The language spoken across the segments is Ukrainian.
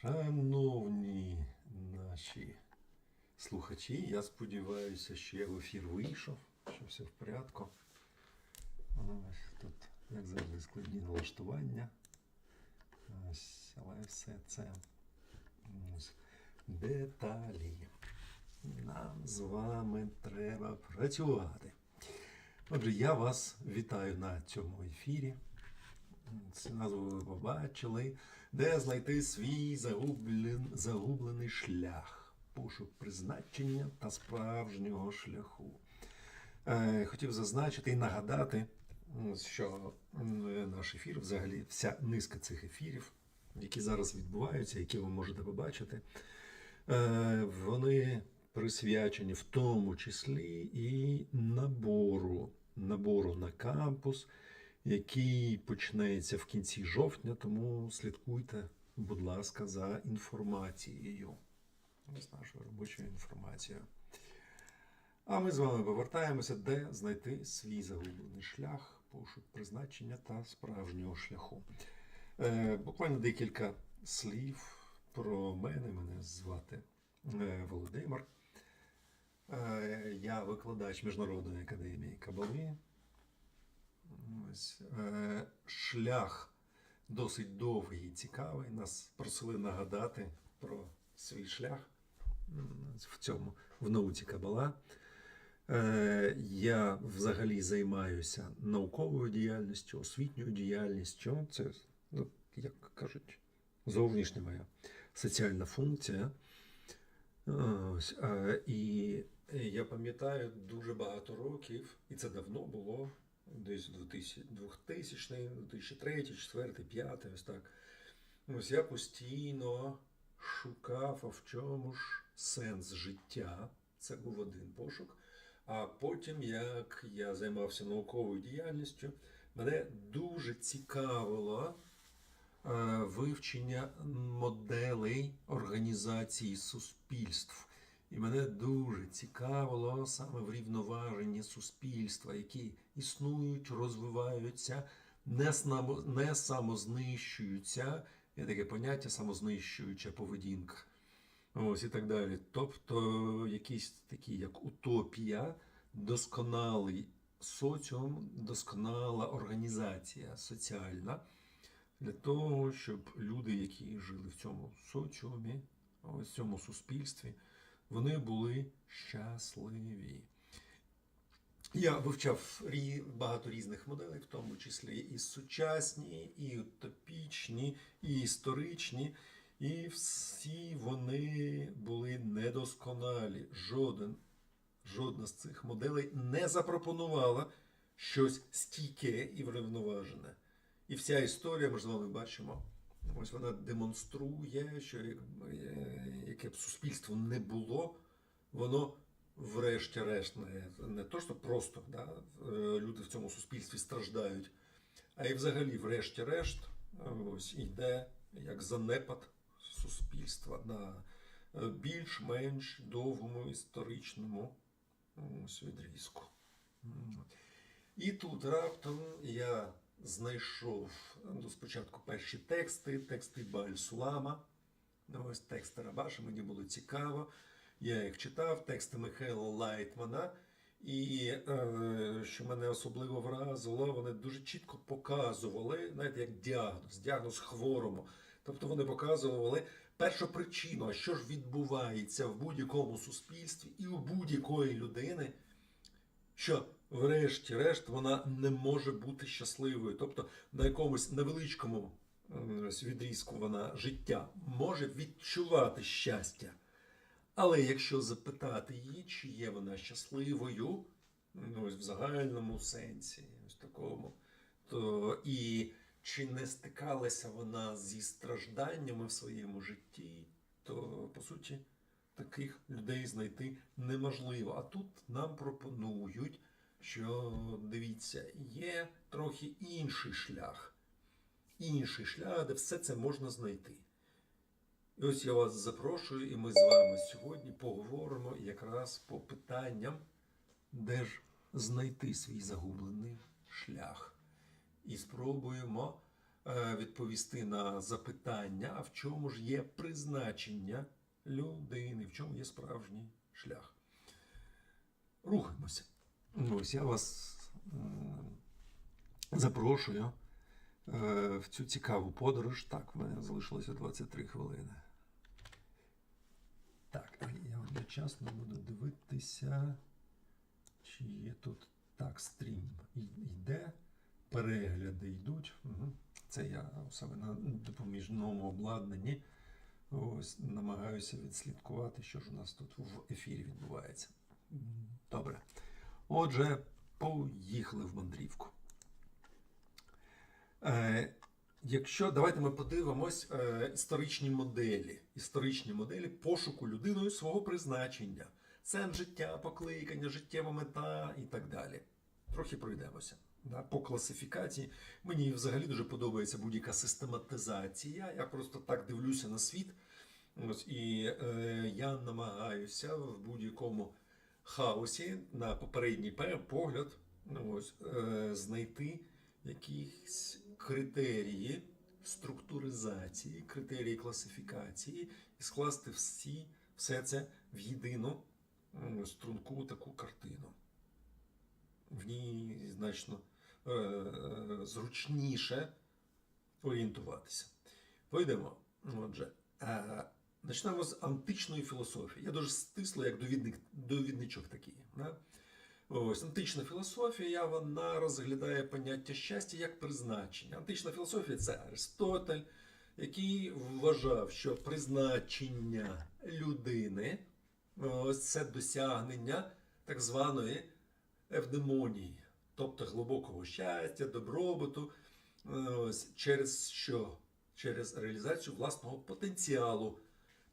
Шановні наші слухачі, я сподіваюся, що я в ефір вийшов, що все в порядку. Ось тут, як завжди, складні налаштування. Ось, але все це ось, деталі. Нам з вами треба працювати. Отже, я вас вітаю на цьому ефірі. Цю назву ви побачили, де знайти свій загублен, загублений шлях, пошук призначення та справжнього шляху. Е, хотів зазначити і нагадати, що наш ефір, взагалі, вся низка цих ефірів, які зараз відбуваються, які ви можете побачити, е, вони присвячені в тому числі і набору, набору на кампус який почнеться в кінці жовтня, тому слідкуйте, будь ласка, за інформацією. Ось нашою робочою інформацією. А ми з вами повертаємося, де знайти свій загублений шлях, пошук призначення та справжнього шляху. Е, буквально декілька слів про мене. Мене звати е, Володимир. Е, я викладач Міжнародної академії Кабали. Ось, е, шлях досить довгий і цікавий. Нас просили нагадати про свій шлях в цьому в науці Кабала. Е, я взагалі займаюся науковою діяльністю, освітньою діяльністю. Це, ну, як кажуть, зовнішня моя соціальна функція. Ось, е, і я пам'ятаю дуже багато років, і це давно було, десь 2000, 2000 2003, 2004, 2005, ось так. Ось я постійно шукав, а в чому ж сенс життя. Це був один пошук. А потім, як я займався науковою діяльністю, мене дуже цікавило е, вивчення моделей організації суспільств. І мене дуже цікавило саме врівноваження суспільства, які існують, розвиваються, не, знамо- не самознищуються. Є таке поняття самознищуюча поведінка. Ось і так далі. Тобто, якісь такі, як утопія, досконалий соціум, досконала організація соціальна для того, щоб люди, які жили в цьому соціумі, в цьому суспільстві, вони були щасливі. Я вивчав багато різних моделей, в тому числі і сучасні, і утопічні, і історичні. І всі вони були недосконалі. Жоден, жодна з цих моделей не запропонувала щось стійке і врівноважене. І вся історія, ми з вами бачимо, ось вона демонструє, що е, яке б суспільство не було, воно врешті-решт не, не то, що просто да, е, люди в цьому суспільстві страждають, а і взагалі, врешті-решт, е, ось йде як занепад суспільства на е, більш-менш довгому історичному ось, відрізку. І тут раптом я знайшов ну, спочатку перші тексти, тексти Баль-Сулама. Ну, Ось тексти Рабаша, мені було цікаво. Я їх читав, тексти Михайла Лайтмана. І е, що мене особливо вразило, вони дуже чітко показували, знаєте, як діагноз, діагноз хворому. Тобто вони показували першу причину, що ж відбувається в будь-якому суспільстві і у будь-якої людини, що врешті-решт вона не може бути щасливою. Тобто на якомусь невеличкому відрізку вона життя може відчувати щастя. Але якщо запитати її, чи є вона щасливою, ну, в загальному сенсі, ось такому, то і чи не стикалася вона зі стражданнями в своєму житті, то по суті таких людей знайти неможливо. А тут нам пропонують, що дивіться, є трохи інший шлях. Інший шлях, де все це можна знайти. І ось я вас запрошую, і ми з вами сьогодні поговоримо якраз по питанням, де ж знайти свій загублений шлях. І спробуємо е, відповісти на запитання, а в чому ж є призначення людини, в чому є справжній шлях. Рухаємося. Ось я вас запрошую в цю цікаву подорож. Так, в мене залишилося 23 хвилини. Так, я одночасно буду дивитися, чи є тут так, стрім йде, перегляди йдуть. Угу. Це я саме на допоміжному обладнанні. Ось намагаюся відслідкувати, що ж у нас тут в ефірі відбувається. Добре. Отже, поїхали в мандрівку. Е, якщо давайте ми подивимось е, історичні моделі, історичні моделі пошуку людиною свого призначення, сенс життя, покликання, життєва мета і так далі. Трохи пройдемося. По класифікації мені взагалі дуже подобається будь-яка систематизація. Я просто так дивлюся на світ. Ось, і е, я намагаюся в будь-якому хаосі на попередній погляд ну, ось, е, знайти якісь критерії структуризації, критерії класифікації і скласти всі, все це в єдину струнку таку картину. В ній значно е, е, зручніше орієнтуватися. Пойдемо. Отже, е, почнемо з античної філософії. Я дуже стисло, як довідник, довідничок такий. Да? Ось антична філософія вона розглядає поняття щастя як призначення. Антична філософія це Аристотель, який вважав, що призначення людини ось це досягнення так званої евдемонії, тобто глибокого щастя, добробуту, ось через що? Через реалізацію власного потенціалу.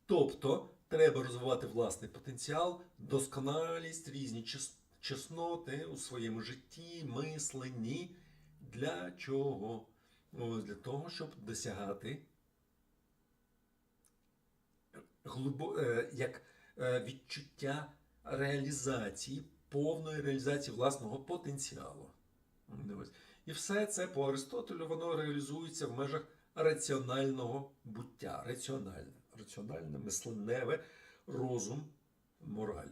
Тобто треба розвивати власний потенціал, досконалість, різні чес- чесноти у своєму житті, мисленні. Для чого? Ось для того, щоб досягати глибо, е, як е, відчуття реалізації, повної реалізації власного потенціалу. І все це по Аристотелю воно реалізується в межах раціонального буття. Раціональне, раціональне, мисленеве, розум, мораль.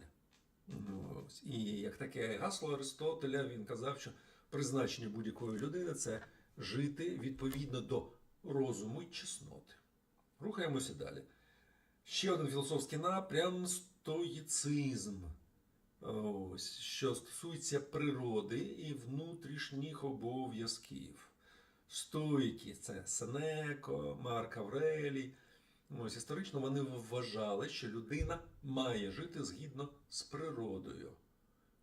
І як таке гасло Аристотеля, він казав, що призначення будь-якої людини це жити відповідно до розуму і чесноти. Рухаємося далі. Ще один філософський напрям стоїцизм. Ось, що стосується природи і внутрішніх обов'язків. Стоїки це Сенеко, Марк Аврелій. Ось історично вони вважали, що людина має жити згідно з природою.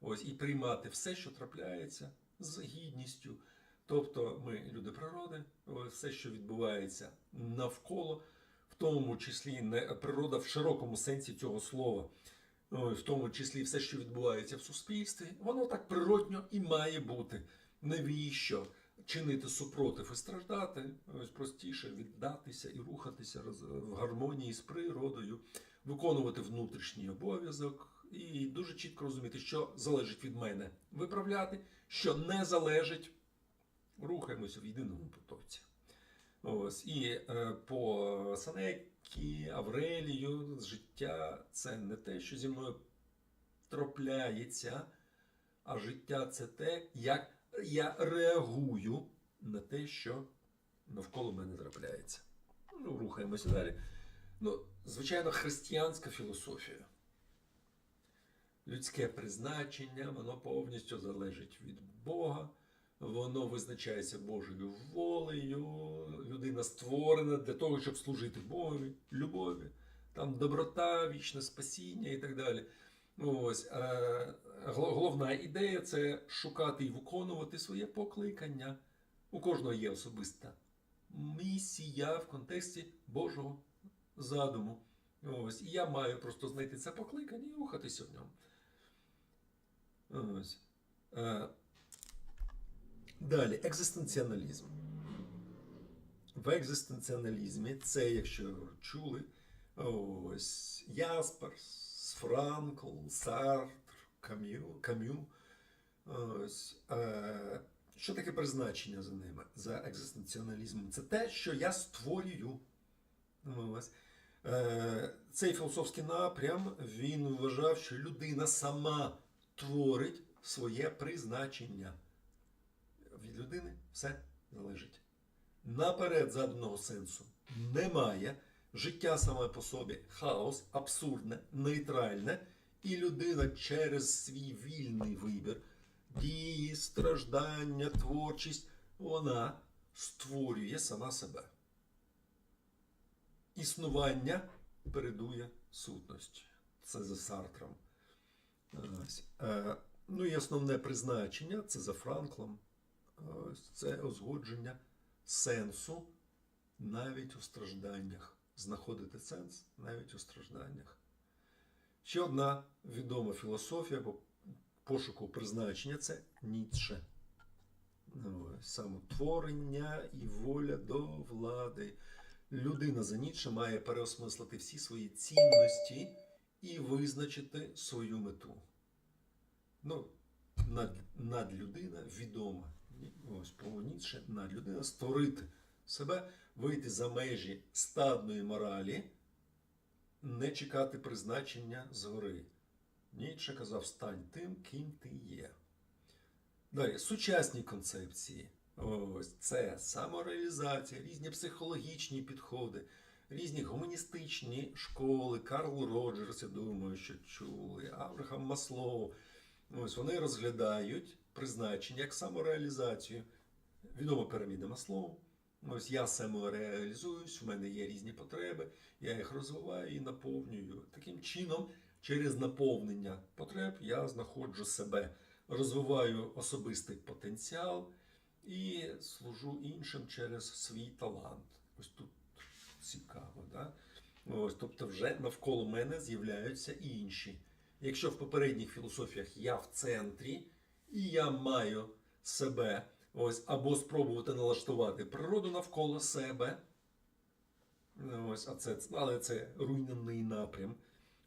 Ось, і приймати все, що трапляється, з гідністю. Тобто ми люди природи, все, що відбувається навколо, в тому числі не природа в широкому сенсі цього слова. В тому числі все, що відбувається в суспільстві, воно так природньо і має бути. Навіщо чинити супротив і страждати? Ось простіше віддатися і рухатися в гармонії з природою, виконувати внутрішній обов'язок і дуже чітко розуміти, що залежить від мене виправляти, що не залежить. Рухаємося в єдиному потоці. Ось і е, по Санекі, Аврелію, життя це не те, що зі мною трапляється, а життя це те, як я реагую на те, що навколо мене трапляється. Ну, рухаємося далі. Ну, звичайно, християнська філософія. Людське призначення, воно повністю залежить від Бога. Воно визначається Божою волею. Людина створена для того, щоб служити Богові, любові, там доброта, вічне спасіння і так далі. Ось е, головна ідея це шукати і виконувати своє покликання. У кожного є особиста місія в контексті Божого задуму. Ось, і я маю просто знайти це покликання і рухатися в ньому. Ось. Е, Далі, екзистенціоналізм. В екзистенціоналізмі це, якщо чули, ось Ясперс, Франкл, Сартр, Кам'ю. Ось, е, Що таке призначення за ними, за екзистенціоналізмом? Це те, що я створюю. Е, Цей філософський напрям він вважав, що людина сама творить своє призначення. Від людини все залежить. Наперед заданого сенсу немає. Життя саме по собі хаос, абсурдне, нейтральне, і людина через свій вільний вибір, дії, страждання, творчість, вона створює сама себе. Існування передує сутності. Це за Сартром. Е, Ну і основне призначення це за Франклом. Це узгодження сенсу навіть у стражданнях. Знаходити сенс навіть у стражданнях. Ще одна відома філософія по пошуку призначення це Ніцше. Ну, Самотворення і воля до влади. Людина за Ніцше має переосмислити всі свої цінності і визначити свою мету. Ну, над, надлюдина відома. Ось по Ніцше надлюдина створити себе, вийти за межі стадної моралі, не чекати призначення згори. Ніцше казав, стань тим, ким ти є. Далі, сучасні концепції. Ось це самореалізація, різні психологічні підходи, різні гуманістичні школи. Карл Роджерс, я думаю, що чули, Авраам Маслоу. Ось вони розглядають призначення як самореалізацію. Відома піраміда Маслоу. Ось я самореалізуюсь, в мене є різні потреби, я їх розвиваю і наповнюю. Таким чином, через наповнення потреб я знаходжу себе, розвиваю особистий потенціал і служу іншим через свій талант. Ось тут цікаво, да? Ось, тобто, вже навколо мене з'являються інші. Якщо в попередніх філософіях я в центрі, і я маю себе ось, або спробувати налаштувати природу навколо себе, ось, а це, але це руйнівний напрям,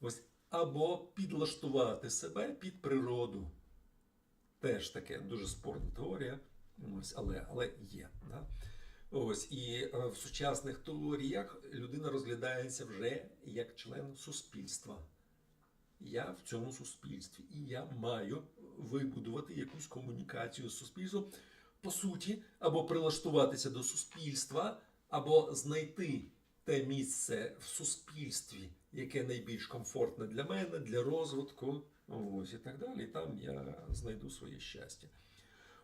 ось, або підлаштувати себе під природу. Теж таке дуже спорна теорія, ось, але, але є. Да? Ось, і е, в сучасних теоріях людина розглядається вже як член суспільства. Я в цьому суспільстві, і я маю вибудувати якусь комунікацію з суспільством, по суті, або прилаштуватися до суспільства, або знайти те місце в суспільстві, яке найбільш комфортне для мене, для розвитку, ось і так далі. Там я знайду своє щастя.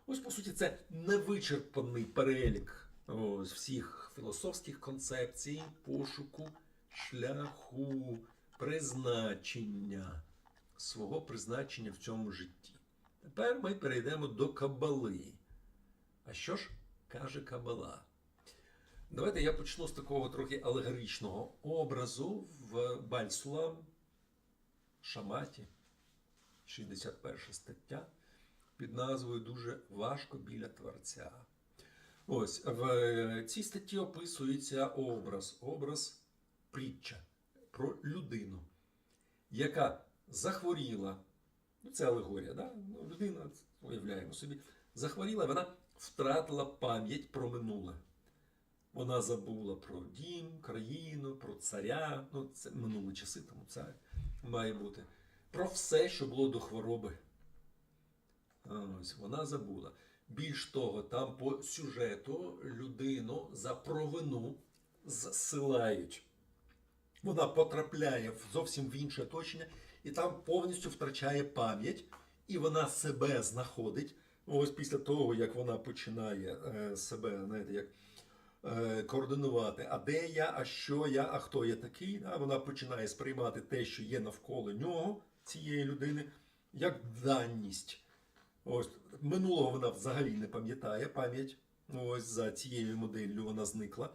Ось, по суті, це невичерпаний перелік ось, всіх філософських концепцій, пошуку, шляху, призначення, свого призначення в цьому житті. Тепер ми перейдемо до Кабали. А що ж каже Кабала? Давайте я почну з такого трохи алегоричного образу в Бальсулам Шаматі, 61 стаття, під назвою Дуже важко біля Творця. Ось в цій статті описується образ, образ притча про людину, яка захворіла. Ну, це алегорія, да? ну, людина, уявляємо собі, захворіла, вона втратила пам'ять про минуле. Вона забула про дім, країну, про царя. Ну, це минулі часи, тому цар має бути. Про все, що було до хвороби. Ось, вона забула. Більш того, там по сюжету людину за провину зсилають. Вона потрапляє в зовсім в інше оточення і там повністю втрачає пам'ять, і вона себе знаходить. Ось після того, як вона починає е, себе, знаєте, як е, координувати, а де я, а що я, а хто я такий, да? вона починає сприймати те, що є навколо нього, цієї людини, як даність. Ось минулого вона взагалі не пам'ятає пам'ять. Ось за цією моделлю вона зникла.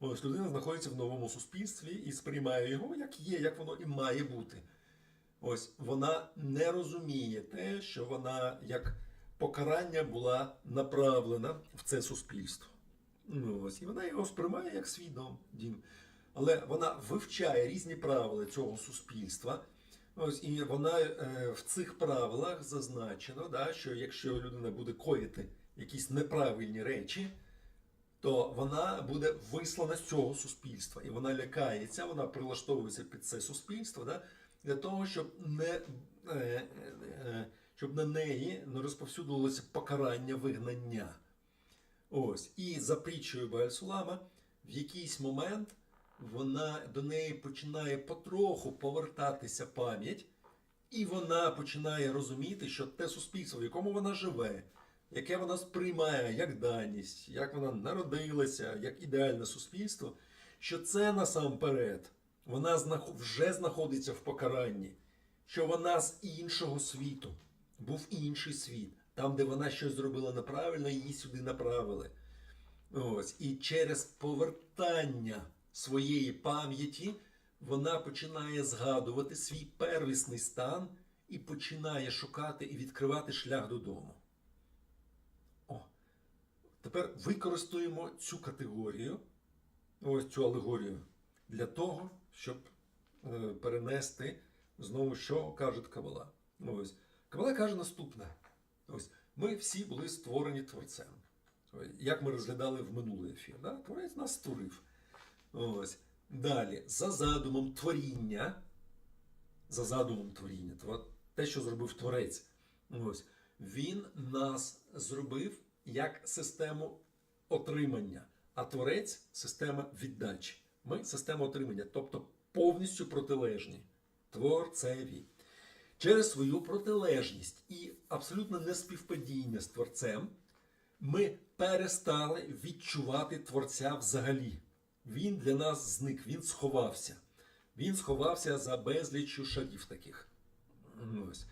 Ось людина знаходиться в новому суспільстві і сприймає його як є, як воно і має бути. Ось вона не розуміє те, що вона як покарання була направлена в це суспільство. Ну, ось, і вона його сприймає як свій дом, дім. Але вона вивчає різні правила цього суспільства. Ось, і вона е, в цих правилах зазначено, да, що якщо людина буде коїти якісь неправильні речі, то вона буде вислана з цього суспільства. І вона лякається, вона прилаштовується під це суспільство да, для того, щоб не. Е, е, щоб на неї не розповсюдилося покарання вигнання. Ось. І за притчою Баальсулама в якийсь момент вона до неї починає потроху повертатися пам'ять, і вона починає розуміти, що те суспільство, в якому вона живе, яке вона сприймає як даність, як вона народилася, як ідеальне суспільство, що це насамперед вона вже знаходиться в покаранні, що вона з іншого світу, був інший світ, там, де вона щось зробила неправильно, її сюди направили. Ось. І через повертання своєї пам'яті вона починає згадувати свій первісний стан і починає шукати і відкривати шлях додому. О, тепер використаємо цю категорію, ось цю алегорію, для того, щоб е, перенести знову, що каже Кабала. Ось. Кабала каже наступне: ось ми всі були створені творцем. Як ми розглядали в минулий ефір. Да? Творець нас створив. Ось. Далі, за задумом творіння, за задумом творіння, те, що зробив творець, ось, він нас зробив як систему отримання, а творець система віддачі. Ми система отримання, тобто повністю протилежні творцеві. Через свою протилежність і абсолютно неспівпадіння з творцем ми перестали відчувати творця взагалі. Він для нас зник, він сховався. Він сховався за безліччю шагів таких. Ось.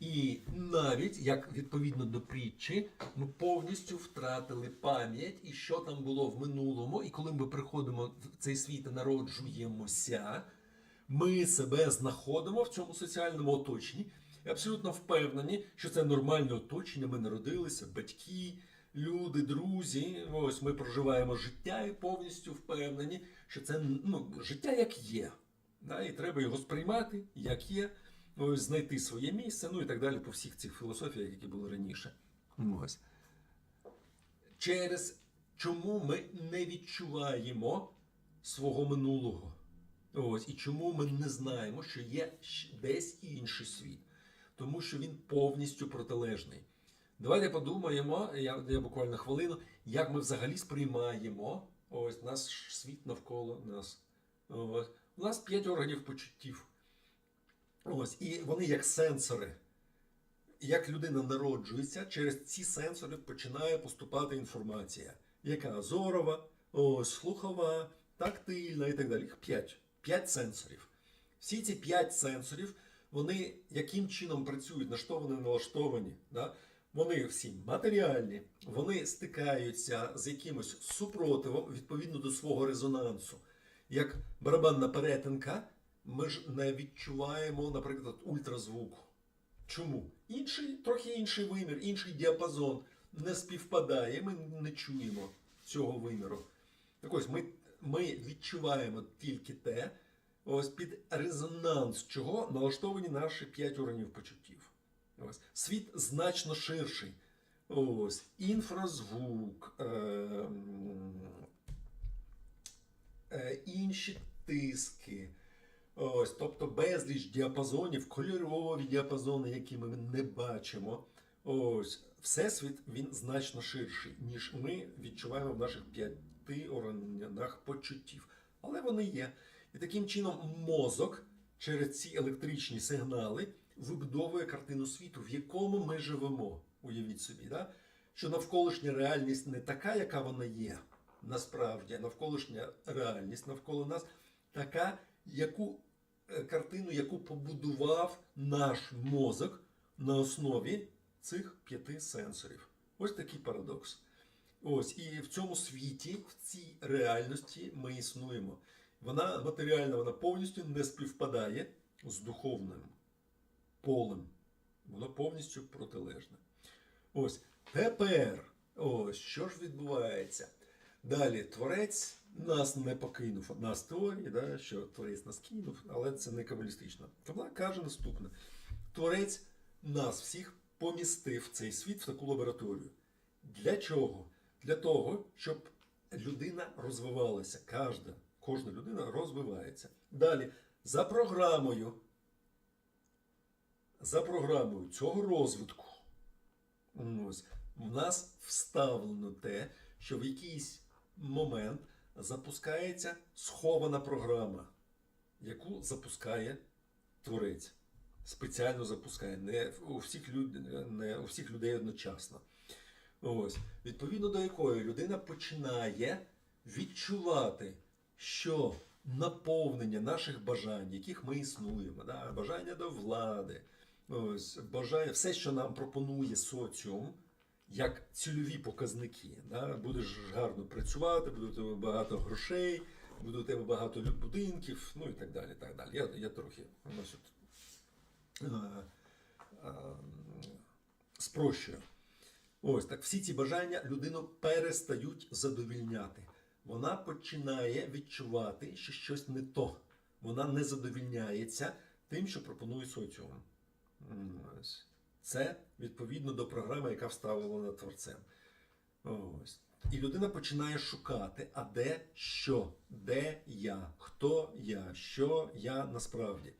І навіть, як відповідно до притчі, ми повністю втратили пам'ять і що там було в минулому. І коли ми приходимо в цей світ і народжуємося, ми себе знаходимо в цьому соціальному оточенні і абсолютно впевнені, що це нормальне оточення. Ми народилися, батьки, люди, друзі. Ось ми проживаємо життя і повністю впевнені, що це ну, життя як є. Да, і треба його сприймати, як є, ось, знайти своє місце, ну і так далі по всіх цих філософіях, які були раніше. Ось. Через чому ми не відчуваємо свого минулого. Ось, і чому ми не знаємо, що є десь інший світ, тому що він повністю протилежний. Давайте подумаємо, я, я буквально хвилину, як ми взагалі сприймаємо ось наш світ навколо нас. Ось. У нас п'ять органів почуттів. Ось, і вони як сенсори. Як людина народжується, через ці сенсори починає поступати інформація, яка зорова, ось, слухова, тактильна і так далі. Їх п'ять. П'ять сенсорів. Всі ці п'ять сенсорів, вони яким чином працюють, на що вони налаштовані. Да? Вони всі матеріальні, вони стикаються з якимось супротивом відповідно до свого резонансу. Як барабанна перетинка, ми ж не відчуваємо, наприклад, ультразвуку. Чому? Інший, трохи інший вимір, інший діапазон не співпадає, ми не чуємо цього виміру. Так ось ми, ми відчуваємо тільки те, ось під резонанс чого налаштовані наші п'ять органів почуттів. Ось. Світ значно ширший. Ось, інфразвук, е, е, інші тиски. Ось, тобто безліч діапазонів, кольорові діапазони, які ми не бачимо. Ось, Всесвіт він значно ширший, ніж ми відчуваємо в наших п'яти органах почуттів. Але вони є. І таким чином мозок через ці електричні сигнали вибудовує картину світу, в якому ми живемо. Уявіть собі, да? що навколишня реальність не така, яка вона є. Насправді, навколишня реальність навколо нас така, яку е, картину, яку побудував наш мозок на основі цих п'яти сенсорів. Ось такий парадокс. Ось і в цьому світі, в цій реальності ми існуємо. Вона матеріальна, вона повністю не співпадає з духовним полем. Воно повністю протилежне. Ось тепер, ось що ж відбувається. Далі творець нас не покинув. Одна з теорій, да, що творець нас кинув, але це не кабалістично. Кабала каже наступне: Творець нас всіх помістив в цей світ в таку лабораторію, Для чого? Для того, щоб людина розвивалася. Кожна, кожна людина розвивається. Далі, за програмою, за програмою цього розвитку, ось, в нас вставлено те, що в якийсь момент запускається схована програма, яку запускає творець. Спеціально запускає, не у всіх, люд... не у всіх людей одночасно. Ось, відповідно до якої людина починає відчувати, що наповнення наших бажань, яких ми існуємо, да, бажання до влади, ось, бажання, все, що нам пропонує соціум, як цільові показники. Да, будеш гарно працювати, буде у тебе багато грошей, буде у тебе багато будинків, ну і так далі. Так далі. Я, я трохи ось от, е, е, спрощую. Ось так всі ці бажання людину перестають задовільняти. Вона починає відчувати, що щось не то. Вона не задовільняється тим, що пропонує соціум. Це відповідно до програми, яка вставлена творцем. Ось. І людина починає шукати, а де що, де я, хто я, що я насправді.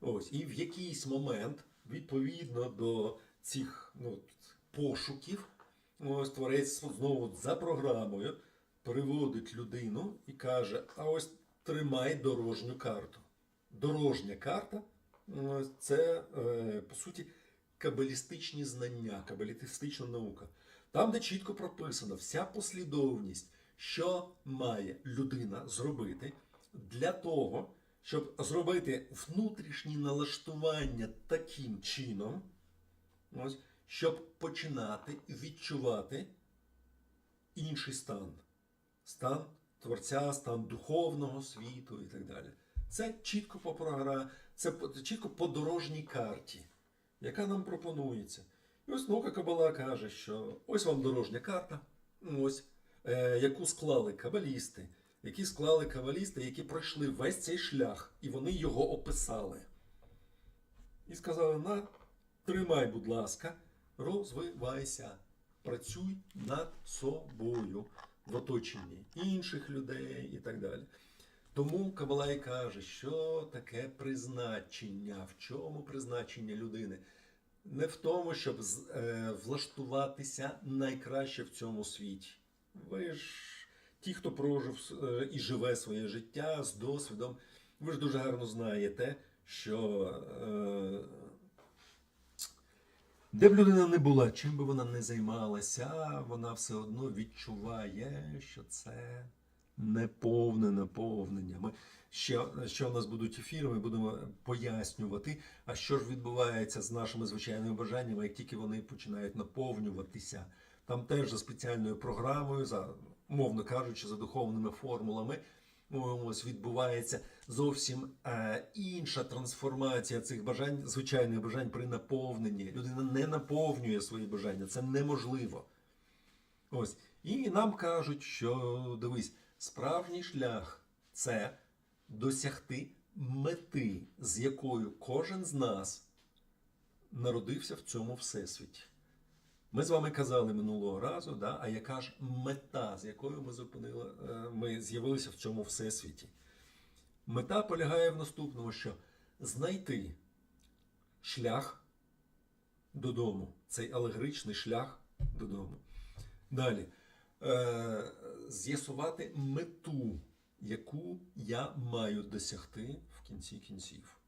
Ось. І в якийсь момент, відповідно до цих ну, пошуків, ось творець знову за програмою приводить людину і каже: а ось тримай дорожню карту. Дорожня карта це, е, по суті, кабалістичні знання, кабалістична наука. Там, де чітко прописана вся послідовність, що має людина зробити для того, щоб зробити внутрішні налаштування таким чином, ось, щоб починати відчувати інший стан. Стан творця, стан духовного світу і так далі. Це чітко по програмі, це чітко по дорожній карті, яка нам пропонується. І ось наука Кабала каже, що ось вам дорожня карта, ось, е, яку склали кабалісти, які склали кабалісти, які пройшли весь цей шлях, і вони його описали. І сказали: на, тримай, будь ласка, розвивайся, працюй над собою в оточенні інших людей і так далі. Тому Кабала і каже, що таке призначення, в чому призначення людини? Не в тому, щоб е, влаштуватися найкраще в цьому світі. Ви ж ті, хто прожив е, і живе своє життя з досвідом, ви ж дуже гарно знаєте, що е, де б людина не була, чим би вона не займалася, вона все одно відчуває, що це неповне наповнення. Ми ще, ще у нас будуть ефіри, ми будемо пояснювати, а що ж відбувається з нашими звичайними бажаннями, як тільки вони починають наповнюватися. Там теж за спеціальною програмою, за, мовно кажучи, за духовними формулами. Ось відбувається зовсім е, інша трансформація цих бажань, звичайних бажань при наповненні. Людина не наповнює свої бажання, це неможливо. Ось. І нам кажуть, що дивись, справжній шлях це досягти мети, з якою кожен з нас народився в цьому всесвіті. Ми з вами казали минулого разу, да, а яка ж мета, з якою ми зупинили, е, ми з'явилися в цьому всесвіті? Мета полягає в наступному, що знайти шлях додому, цей алегоричний шлях додому. Далі. Е, з'ясувати мету, яку я маю досягти в кінці кінців.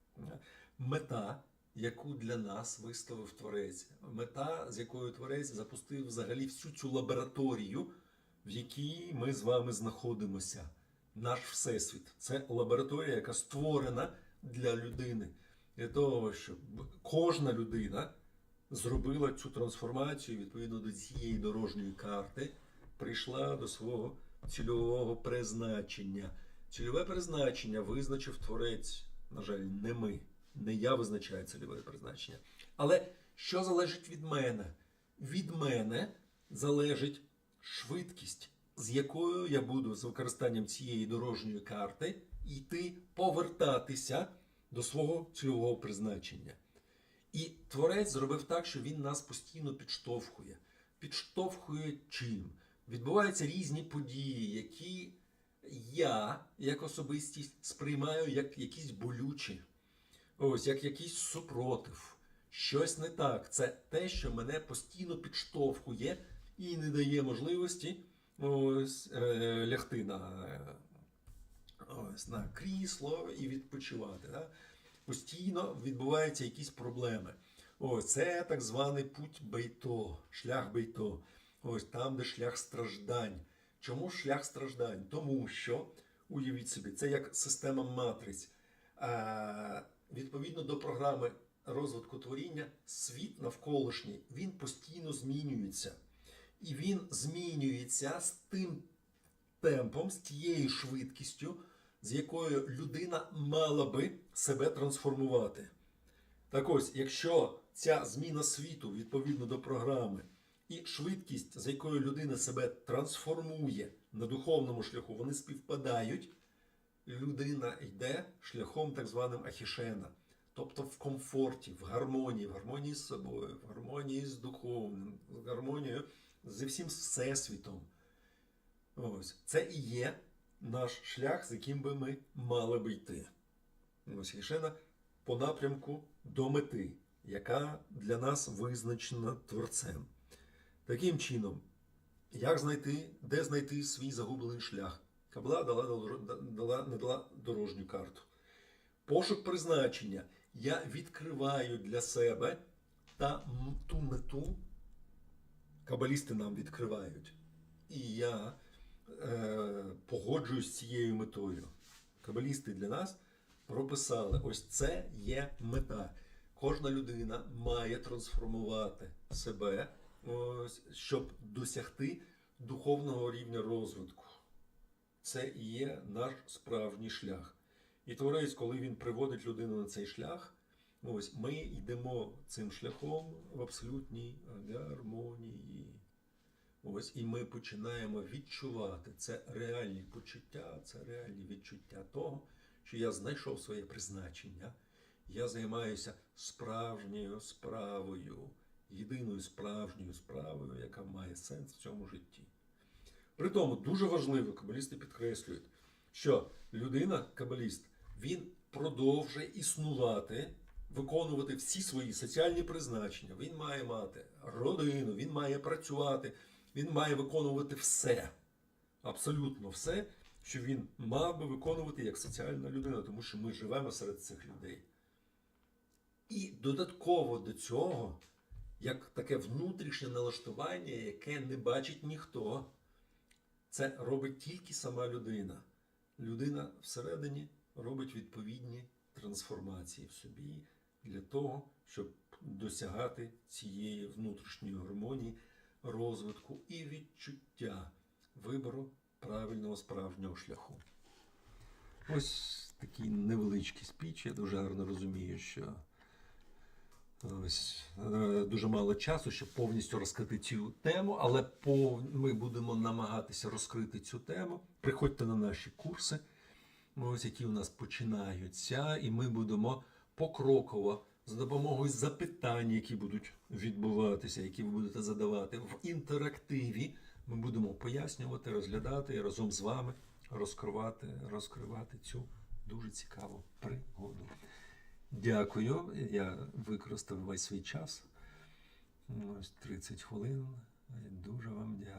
Мета, яку для нас виставив Творець. Мета, з якою Творець запустив взагалі всю цю лабораторію, в якій ми з вами знаходимося. Наш Всесвіт. Це лабораторія, яка створена для людини. Для того, щоб кожна людина зробила цю трансформацію відповідно до цієї дорожньої карти, прийшла до свого цільового призначення. Цільове призначення визначив творець, на жаль, не ми. Не я визначаю цільове призначення. Але що залежить від мене? Від мене залежить швидкість, з якою я буду з використанням цієї дорожньої карти йти повертатися до свого цільового призначення. І творець зробив так, що він нас постійно підштовхує. підштовхує чим? Відбуваються різні події, які я, як особистість, сприймаю як якісь болючі, ось як якийсь супротив. Щось не так. Це те, що мене постійно підштовхує і не дає можливості ось, е, лягти на, ось, на крісло і відпочивати. Да? Постійно відбуваються якісь проблеми. Ось це так званий путь бейто, шлях бейто. Ось там, де шлях страждань. Чому шлях страждань? Тому що, уявіть собі, це як система матриць. А, відповідно до програми розвитку творіння, світ навколишній він постійно змінюється. І він змінюється з тим темпом, з тією швидкістю, з якою людина мала би себе трансформувати. Так ось, якщо ця зміна світу відповідно до програми і швидкість, з якою людина себе трансформує на духовному шляху, вони співпадають, людина йде шляхом так званим ахішена. Тобто в комфорті, в гармонії, в гармонії з собою, в гармонії з духовним, в гармонію зі всім всесвітом. Ось це і є наш шлях, з яким би ми мали би йти. Ось Хішена по напрямку до мети, яка для нас визначена творцем. Таким чином, як знайти, де знайти свій загублений шлях? Кабла дала, дала, надала дорожню карту. Пошук призначення. Я відкриваю для себе та ту мету, кабалісти нам відкривають. І я е, погоджуюсь з цією метою. Кабалісти для нас прописали: ось це є мета. Кожна людина має трансформувати себе, ось, щоб досягти духовного рівня розвитку. Це і є наш справжній шлях. І творець, коли він приводить людину на цей шлях, ось ми йдемо цим шляхом в абсолютній гармонії. Ось і ми починаємо відчувати це реальні почуття, це реальні відчуття того, що я знайшов своє призначення. Я займаюся справжньою справою, єдиною справжньою справою, яка має сенс в цьому житті. При тому дуже важливо, кабалісти підкреслюють, що людина, кабаліст, він продовжує існувати, виконувати всі свої соціальні призначення. Він має мати родину, він має працювати, він має виконувати все, абсолютно все, що він мав би виконувати як соціальна людина, тому що ми живемо серед цих людей. І додатково до цього, як таке внутрішнє налаштування, яке не бачить ніхто. Це робить тільки сама людина. Людина всередині робить відповідні трансформації в собі для того, щоб досягати цієї внутрішньої гармонії, розвитку і відчуття вибору правильного справжнього шляху. Ось такий невеличкий спіч. Я дуже гарно розумію, що Ось е, дуже мало часу, щоб повністю розкрити цю тему, але ми будемо намагатися розкрити цю тему. Приходьте на наші курси, ось які у нас починаються, і ми будемо покроково за допомогою запитань, які будуть відбуватися, які ви будете задавати в інтерактиві. Ми будемо пояснювати, розглядати і разом з вами розкривати, розкривати цю дуже цікаву пригоду. Дякую. Я використав весь свій час. Ось 30 хвилин. Дуже вам дякую.